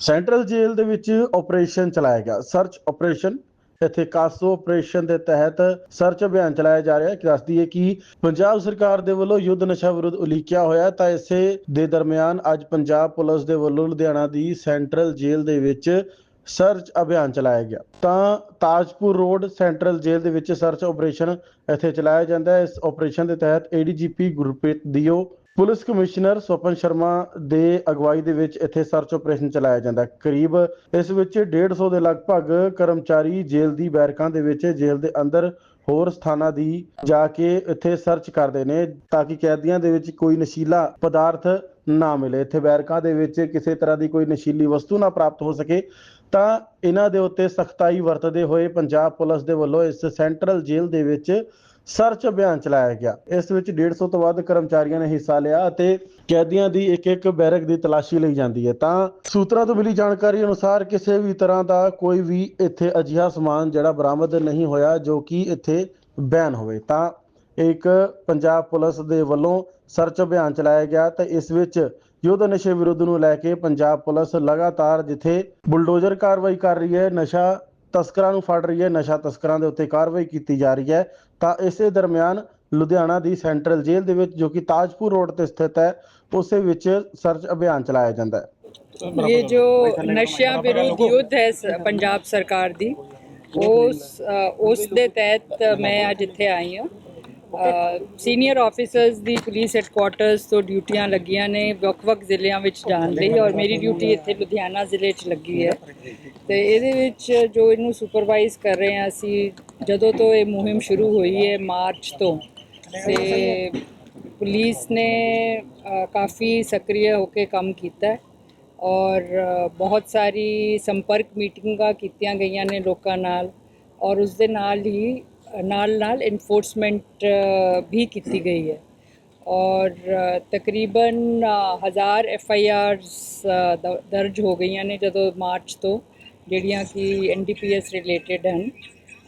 Central ਜੇਲ੍ਹ ਦੇ ਵਿੱਚ operation ਚਲਾਇਆ ਗਿਆ। ਸਰਚ ਆਪਰੇਸ਼ਨ, ਇੱਥੇ ਕਾਸੋ ਆਪਰੇਸ਼ਨ ਦੇ ਤਹਿਤ ਸਰਚ ਅਭਿਆਨ ਚਲਾਇਆ ਜਾ ਰਿਹਾ ਹੈ। ਦੱਸ ਦਈਏ ਕਿ ਪੰਜਾਬ ਸਰਕਾਰ ਦੇ ਵੱਲੋਂ ਯੁੱਧ ਨਸ਼ਾ ਵਿਰੁੱਧ ਉਲੀਕਿਆ ਹੋਇਆ ਤਾਂ ਇਸੇ ਦੇ ਦਰਮਿਆਨ ਅੱਜ ਪੰਜਾਬ ਪੁਲਿਸ ਦੇ ਵੱਲੋਂ ਲੁਧਿਆਣਾ ਦੀ ਸੈਂਟਰਲ ਜੇਲ੍ਹ ਦੇ ਵਿੱਚ ਸਰਚ ਅਭਿਆਨ ਚਲਾਇਆ ਗਿਆ। ਤਾਂ ਤਾਜਪੁਰ ਰੋਡ ਸੈਂਟਰਲ ਜੇਲ੍ਹ ਦੇ ਵਿੱਚ ਸਰਚ ਆਪਰੇਸ਼ਨ ਇੱਥੇ ਚਲਾਇਆ ਜਾਂਦਾ ਹੈ। ਇਸ ਆਪਰੇਸ਼ਨ ਦੇ ਤਹਿਤ ਏਡੀਜੀਪੀ ਗੁਰਪ੍ਰੀਤ ਦਿਓ ਪੁਲਿਸ ਕਮਿਸ਼ਨਰ ਸਵਪਨ ਸ਼ਰਮਾ ਦੇ ਅਗਵਾਈ ਦੇ ਵਿੱਚ ਇੱਥੇ ਸਰਚ ਆਪਰੇਸ਼ਨ ਚਲਾਇਆ ਜਾਂਦਾ ਕਰੀਬ ਇਸ ਵਿੱਚ 150 ਦੇ ਲਗਭਗ ਕਰਮਚਾਰੀ ਜੇਲ੍ਹ ਦੀ ਬੈਰਕਾਂ ਦੇ ਵਿੱਚ ਜੇਲ੍ਹ ਦੇ ਅੰਦਰ ਹੋਰ ਸਥਾਨਾਂ ਦੀ ਜਾ ਕੇ ਇੱਥੇ ਸਰਚ ਕਰਦੇ ਨੇ ਤਾਂ ਕਿ ਕੈਦੀਆਂ ਦੇ ਵਿੱਚ ਕੋਈ ਨਸ਼ੀਲਾ ਪਦਾਰਥ ਨਾ ਮਿਲੇ। ਇੱਥੇ ਬੈਰਕਾਂ ਦੇ ਵਿੱਚ ਕਿਸੇ ਤਰ੍ਹਾਂ ਦੀ ਕੋਈ ਨਸ਼ੀਲੀ ਵਸਤੂ ਨਾ ਪ੍ਰਾਪਤ ਹੋ ਸਕੇ ਤਾਂ ਇਹਨਾਂ ਦੇ ਉੱਤੇ ਸਖਤਾਈ ਵਰਤਦੇ ਹੋਏ ਪੰਜਾਬ ਪੁਲਿਸ ਦੇ ਵੱਲੋਂ ਇਸ ਸੈਂਟਰਲ ਜੇਲ੍ਹ ਦੇ ਵਿੱਚ ਸਰਚ ਅਭਿਆਨ ਚਲਾਇਆ ਗਿਆ। ਇਸ ਵਿੱਚ 150 ਤੋਂ ਵੱਧ ਕਰਮਚਾਰੀਆਂ ਨੇ ਹਿੱਸਾ ਲਿਆ ਅਤੇ ਕੈਦੀਆਂ ਦੀ ਇੱਕ ਇੱਕ ਬੈਰਕ ਦੀ ਤਲਾਸ਼ੀ ਲਈ ਜਾਂਦੀ ਹੈ। ਤਾਂ ਸੂਤਰਾਂ ਤੋਂ ਮਿਲੀ ਜਾਣਕਾਰੀ ਅਨੁਸਾਰ ਕਿਸੇ ਵੀ ਤਰ੍ਹਾਂ ਦਾ ਕੋਈ ਵੀ ਇੱਥੇ ਅਜਿਹਾ ਸਮਾਨ ਜਿਹੜਾ ਬਰਾਮਦ ਨਹੀਂ ਹੋਇਆ, ਜੋ ਕਿ ਇੱਥੇ ਬੈਨ ਹੋਵੇ। ਤਾਂ ਇੱਕ ਪੰਜਾਬ ਪੁਲਿਸ ਦੇ ਵੱਲੋਂ ਸਰਚ ਅਭਿਆਨ ਚਲਾਇਆ ਗਿਆ ਤੇ ਇਸ ਵਿੱਚ ਯੁੱਧ ਨਸ਼ੇ ਵਿਰੁੱਧ ਨੂੰ ਲੈ ਕੇ ਪੰਜਾਬ ਪੁਲਿਸ ਲਗਾਤਾਰ ਜਿੱਥੇ ਬੁਲਡੋਜ਼ਰ ਕਾਰਵਾਈ ਕਰ ਰਹੀ ਹੈ, ਨਸ਼ਾ ਤਸਕਰਾਂ ਨੂੰ ਫੜ ਰਹੀ ਹੈ, ਨਸ਼ਾ ਤਸਕਰਾਂ ਦੇ ਉੱਤੇ ਕਾਰਵਾਈ ਕੀਤੀ ਜਾ ਰਹੀ ਹੈ ਤਾਂ ਇਸੇ ਦਰਮਿਆਨ ਲੁਧਿਆਣਾ ਦੀ ਸੈਂਟਰਲ ਜੇਲ੍ਹ ਦੇ ਵਿੱਚ ਜੋ ਕਿ ਤਾਜਪੁਰ ਰੋਡ ਤੇ ਸਥਿਤ ਹੈ, ਉਸੇ ਵਿੱਚ ਸਰਚ ਅਭਿਆਨ ਚਲਾਇਆ ਜਾਂਦਾ ਹੈ। ਇਹ ਜੋ ਨਸ਼ਿਆਂ ਵਿਰੁੱਧ ਯੁੱਧ ਹੈ ਪੰਜਾਬ ਸਰਕਾਰ ਦੀ, ਉਸ ਉਸ ਦੇ ਤਹਿਤ ਮੈਂ ਅੱਜ ਇੱਥੇ ਆਈ ਹਾਂ। ਸੀਨੀਅਰ ਆਫੀਸਰਸ ਦੀ ਪੁਲਿਸ ਹੈੱਡਕੁਆਟਰਸ ਤੋਂ ਡਿਊਟੀਆਂ ਲੱਗੀਆਂ ਨੇ ਵੱਖ-ਵੱਖ ਜ਼ਿਲ੍ਹਿਆਂ ਵਿੱਚ ਜਾਣ ਲਈ ਔਰ ਮੇਰੀ ਡਿਊਟੀ ਇੱਥੇ ਲੁਧਿਆਣਾ ਜ਼ਿਲ੍ਹੇ 'ਚ ਲੱਗੀ ਹੈ। ਤੇ ਇਹਦੇ ਵਿੱਚ ਜੋ ਇਹਨੂੰ ਸੁਪਰਵਾਈਜ਼ ਕਰ ਰਹੇ ਹਾਂ ਅਸੀਂ, ਜਦੋਂ ਤੋਂ ਇਹ ਮੁਹਿੰਮ ਸ਼ੁਰੂ ਹੋਈ ਹੈ ਮਾਰਚ ਤੋਂ, ਤੇ ਪੁਲਿਸ ਨੇ ਕਾਫੀ ਸਕਰੀय ਹੋ ਕੇ ਕੰਮ ਕੀਤਾ ਹੈ ਔਰ ਬਹੁਤ ਸਾਰੀ ਸੰਪਰਕ ਮੀਟਿੰਗਾਂ ਕੀਤੀਆਂ ਗਈਆਂ ਨੇ ਲੋਕਾਂ ਨਾਲ ਔਰ ਉਸ ਦੇ ਨਾਲ ਹੀ ਨਾਲ ਨਾਲ ਇਨਫੋਰਸਮੈਂਟ ਵੀ ਕੀਤੀ ਗਈ ਹੈ। ਔਰ ਤਕਰੀਬਨ ਅ, ਹਜ਼ਾਰ ਐਫ ਆਈ ਆਰਸ ਦਰਜ ਹੋ ਗਈਆਂ ਨੇ ਜਦੋਂ ਮਾਰਚ ਤੋਂ ਜਿਹੜੀਆਂ ਕਿ N D P S related ਹਨ।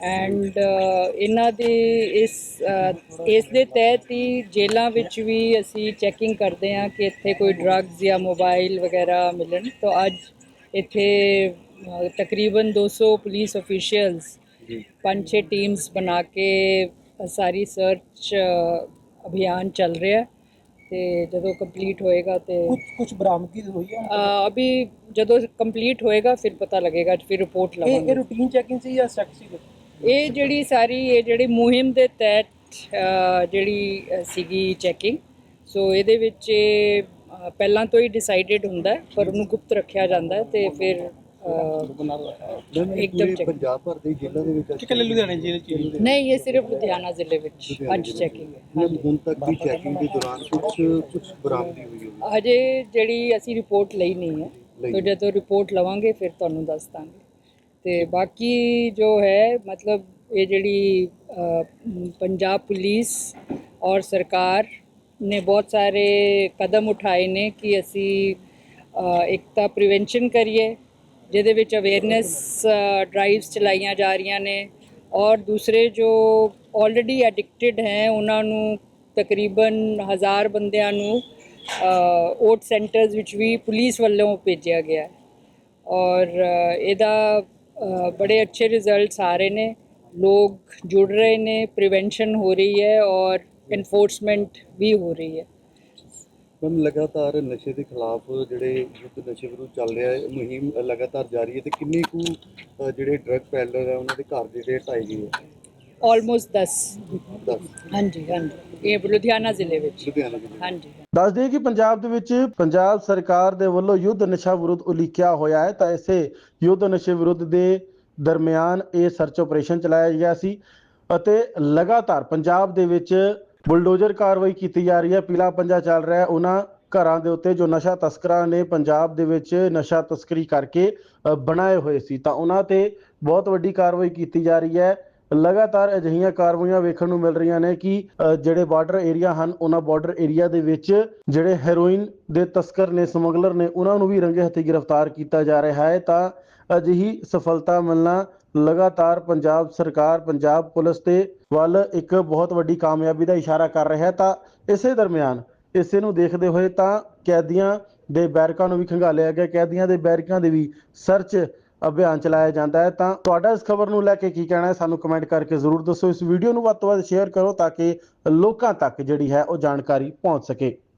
ਐਂਡ ਇਹਨਾਂ ਦੇ ਇਸ ਅ, ਇਸ ਦੇ ਤਹਿਤ ਹੀ ਜੇਲ੍ਹਾਂ ਵਿੱਚ ਵੀ ਅਸੀਂ ਚੈਕਿੰਗ ਕਰਦੇ ਹਾਂ ਕਿ ਇੱਥੇ ਕੋਈ ਡਰੱਗਸ ਜਾਂ ਮੋਬਾਈਲ ਵਗੈਰਾ ਮਿਲਣ। ਤਾਂ ਅੱਜ ਇੱਥੇ ਅ, ਤਕਰੀਬਨ 200 ਪੁਲਿਸ ਅਫੀਸ਼ੀਅਲਸ ਪੰਜ ਛੇ ਟੀਮਸ ਬਣਾ ਕੇ ਸਾਰੀ ਸਰਚ ਅਭਿਆਨ ਚੱਲ ਰਿਹਾ ਤੇ ਜਦੋਂ ਕੰਪਲੀਟ ਹੋਏਗਾ ਤੇ ਕੁਝ ਕੁਝ ਬਰਾਮਦਗੀ ਹੋਈ ਆ ਅਭੀ ਜਦੋਂ ਕੰਪਲੀਟ ਹੋਏਗਾ ਫਿਰ ਪਤਾ ਲੱਗੇਗਾ ਫਿਰ ਰਿਪੋਰਟ ਲਵਾਂਗੇ ਇਹ ਰੂਟੀਨ ਚੈਕਿੰਗ ਸੀ ਜਾਂ ਸਟ੍ਰੈਕ ਇਹ ਜਿਹੜੀ ਸਾਰੀ ਇਹ ਜਿਹੜੀ ਮੁਹਿੰਮ ਦੇ ਤਹਿਤ ਜਿਹੜੀ ਸੀਗੀ ਚੈਕਿੰਗ ਸੋ ਇਹਦੇ ਵਿੱਚ ਪਹਿਲਾਂ ਤੋਂ ਹੀ ਡਿਸਾਈਡਡ ਹੁੰਦਾ ਪਰ ਉਹਨੂੰ ਗੁਪਤ ਰੱਖਿਆ ਜਾਂਦਾ ਤੇ ਫਿਰ ਅ, ਇੱਕਦਮ check- ਪੰਜਾਬ ਭਰ ਦੇ ਜ਼ਿਲ੍ਹਿਆਂ ਦੇ ਵਿੱਚ कि लुधियाना जेल च ਨਹੀਂ ਇਹ ਸਿਰਫ ਲੁਧਿਆਣਾ ਜ਼ਿਲ੍ਹੇ ਵਿੱਚ ਅੱਜ ਚੈਕਿੰਗ ਹੈ ਹੁਣ ਹੁਣ ਤੱਕ ਦੀ ਚੈਕਿੰਗ ਦੇ ਦੌਰਾਨ ਕੁਝ ਕੁਝ ਬਰਾਮਦੀ ਹੋਈ ਹੋਵੇ ਅਜੇ ਜਿਹੜੀ ਅਸੀਂ ਰਿਪੋਰਟ ਲਈ ਨਹੀਂ ਹੈ ਲਈ ਤੇ ਜਦੋਂ ਰਿਪੋਰਟ ਲਵਾਂਗੇ ਫਿਰ ਤੁਹਾਨੂੰ ਦੱਸ ਦਾਂਗੇ ਤੇ ਬਾਕੀ ਜੋ ਹੈ ਮਤਲਬ ਇਹ ਜਿਹੜੀ ਅ, ਮ, ਪੰਜਾਬ ਪੁਲਿਸ ਔਰ ਸਰਕਾਰ ਨੇ ਬਹੁਤ ਸਾਰੇ ਕਦਮ ਉਠਾਏ ਨੇ ਕਿ ਅਸੀਂ ਅ, ਇੱਕ ਤਾਂ ਪ੍ਰੀਵੈਂਸ਼ਨ ਕਰੀਏ ਜਿਹਦੇ ਵਿੱਚ ਅਵੇਅਰਨੈਸ ਡਰਾਈਵਸ ਚਲਾਈਆਂ ਜਾ ਰਹੀਆਂ ਨੇ ਔਰ ਦੂਸਰੇ ਜੋ ਆਲਰੇਡੀ ਐਡਿਕਟਡ ਹੈ, ਉਹਨਾਂ ਨੂੰ ਤਕਰੀਬਨ ਹਜ਼ਾਰ ਬੰਦਿਆਂ ਨੂੰ ਓਟ ਸੈਂਟਰਸ ਵਿੱਚ ਵੀ ਪੁਲਿਸ ਵੱਲੋਂ ਭੇਜਿਆ ਗਿਆ ਔਰ ਇਹਦਾ ਬੜੇ ਅੱਛੇ ਰਿਜ਼ਲਟਸ ਆ ਰਹੇ ਨੇ। ਲੋਕ ਜੁੜ ਰਹੇ ਨੇ ਪ੍ਰੀਵੈਂਸ਼ਨ ਹੋ ਰਹੀ ਹੈ ਔਰ ਇਨਫੋਰਸਮੈਂਟ ਵੀ ਹੋ ਰਹੀ ਹੈ। ਮੈਮ ਲਗਾਤਾਰ ਨਸ਼ੇ ਦੇ ਖਿਲਾਫ ਜਿਹੜੇ ਯੁੱਧ ਨਸ਼ੇ ਵਿਰੁੱਧ ਚੱਲ ਰਿਹਾ ਹੈ ਮੁਹਿੰਮ ਲਗਾਤਾਰ ਜਾਰੀ ਹੈ ਤੇ ਕਿੰਨੇ ਕੁ ਅ, ਜਿਹੜੇ ਡਰੱਗ ਪੈਡਲਰ ਹੈ ਉਹਨਾਂ ਦੇ ਘਰ ਜਿਹੜੇ ਢਾਈ ਗਏ ਹੈ ਆਲਮੋਸਟ 10 ਦੱਸ। ਹਾਂਜੀ ਹਾਂਜੀ। ਇਹ ਲੁਧਿਆਣਾ ਜ਼ਿਲ੍ਹੇ ਵਿੱਚ। ਲੁਧਿਆਣਾ ਜ਼ਿਲ੍ਹੇ ਵਿੱਚ। ਹਾਂਜੀ। ਦੱਸ ਦਈਏ ਕਿ ਪੰਜਾਬ ਦੇ ਵਿੱਚ ਪੰਜਾਬ ਸਰਕਾਰ ਦੇ ਵੱਲੋਂ ਯੁੱਧ ਨਸ਼ਾ ਵਿਰੁੱਧ ਉਲੀਕਿਆ ਹੋਇਆ ਹੈ ਤਾਂ ਇਸੇ ਯੁੱਧ ਨਸ਼ੇ ਵਿਰੁੱਧ ਦੇ ਦਰਮਿਆਨ ਇਹ ਸਰਚ ਆਪਰੇਸ਼ਨ ਚਲਾਇਆ ਗਿਆ ਸੀ ਅਤੇ ਲਗਾਤਾਰ ਪੰਜਾਬ ਦੇ ਵਿੱਚ ਬੁਲਡੋਜ਼ਰ ਕਾਰਵਾਈ ਕੀਤੀ ਜਾ ਰਹੀ ਹੈ, ਪੀਲਾ ਪੰਜਾ ਚੱਲ ਰਿਹਾ ਹੈ। ਉਹਨਾਂ ਘਰਾਂ ਦੇ ਉੱਤੇ ਜੋ ਨਸ਼ਾ ਤਸਕਰਾਂ ਨੇ ਪੰਜਾਬ ਦੇ ਵਿੱਚ ਨਸ਼ਾ ਤਸਕਰੀ ਕਰਕੇ ਬਣਾਏ ਹੋਏ ਸੀ, ਤਾਂ ਉਹਨਾਂ ਤੇ ਬਹੁਤ ਵੱਡੀ ਕਾਰਵਾਈ ਕੀਤੀ ਜਾ ਰਹੀ ਹੈ। ਲਗਾਤਾਰ ਅਜਿਹੀਆਂ ਕਾਰਵਾਈਆਂ ਵੇਖਣ ਨੂੰ ਮਿਲ ਰਹੀਆਂ ਨੇ ਕਿ ਜਿਹੜੇ ਬਾਰਡਰ ਏਰੀਆ ਹਨ, ਉਹਨਾਂ ਬਾਰਡਰ ਏਰੀਆ ਦੇ ਵਿੱਚ ਜਿਹੜੇ ਹੈਰੋਇਨ ਦੇ ਤਸਕਰ ਨੇ, ਸਮਗਲਰ ਨੇ, ਉਹਨਾਂ ਨੂੰ ਵੀ ਰੰਗੇ ਹੱਥੀ ਗ੍ਰਿਫਤਾਰ ਕੀਤਾ ਜਾ ਰਿਹਾ ਹੈ। ਤਾਂ ਅਜਿਹੀ ਸਫਲਤਾ ਮਿਲਣਾ ਲਗਾਤਾਰ ਪੰਜਾਬ ਸਰਕਾਰ, ਪੰਜਾਬ ਪੁਲਿਸ ਦੇ ਵੱਲ ਇੱਕ ਬਹੁਤ ਵੱਡੀ ਕਾਮਯਾਬੀ ਦਾ ਇਸ਼ਾਰਾ ਕਰ ਰਿਹਾ ਹੈ, ਤਾਂ ਇਸੇ ਦਰਮਿਆਨ ਇਸੇ ਨੂੰ ਦੇਖਦੇ ਹੋਏ ਤਾਂ ਕੈਦੀਆਂ ਦੇ ਬੈਰਕਾਂ ਨੂੰ ਵੀ ਖੰਗਾਲਿਆ ਗਿਆ। ਕੈਦੀਆਂ ਦੇ ਬੈਰਕਾਂ ਦੇ ਵੀ ਸਰਚ ਅਭਿਆਨ ਚਲਾਇਆ ਜਾਂਦਾ ਹੈ। ਤਾਂ ਤੁਹਾਡਾ ਇਸ ਖਬਰ ਨੂੰ ਲੈ ਕੇ ਕੀ ਕਹਿਣਾ ਹੈ? ਸਾਨੂੰ ਕਮੈਂਟ ਕਰਕੇ ਜ਼ਰੂਰ ਦੱਸੋ। ਇਸ ਵੀਡੀਓ ਨੂੰ ਵੱਧ ਤੋਂ ਵੱਧ ਸ਼ੇਅਰ ਕਰੋ ਤਾਂ ਕਿ ਲੋਕਾਂ ਤੱਕ ਜਿਹੜੀ ਹੈ ਉਹ ਜਾਣਕਾਰੀ ਪਹੁੰਚ ਸਕੇ।